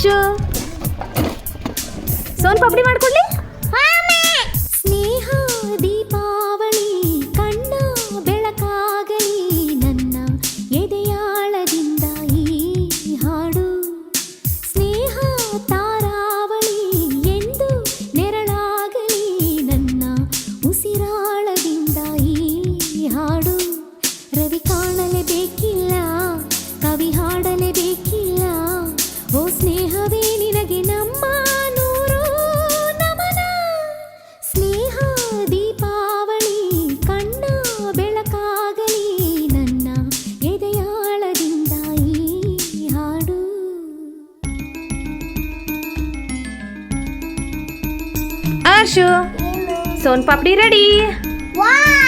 ಆಶು ಸೋನ್ ಪಾಪಡಿ ಮಾಡ್ಕೊಡ್ಲಿ? ಸ್ನೇಹ ದೀಪಾವಳಿ ಕಣ್ಣ ಬೆಳಕಾಗಲಿ ನನ್ನ ಎದೆಯಾಳದಿಂದ ಈ ಹಾಡು. ಸ್ನೇಹ ತಾರಾವಳಿ ಎಂದು ನೆರಳಾಗಲಿ ನನ್ನ ಉಸಿರಾಳದಿಂದ ಈ ಹಾಡು. ರವಿ ಕಾಣಲೇಬೇಕಿಲ್ಲ ಕವಿ ಹಾಡಲೇಬೇಕಿಲ್ಲ. Arshu, soon puppy ready.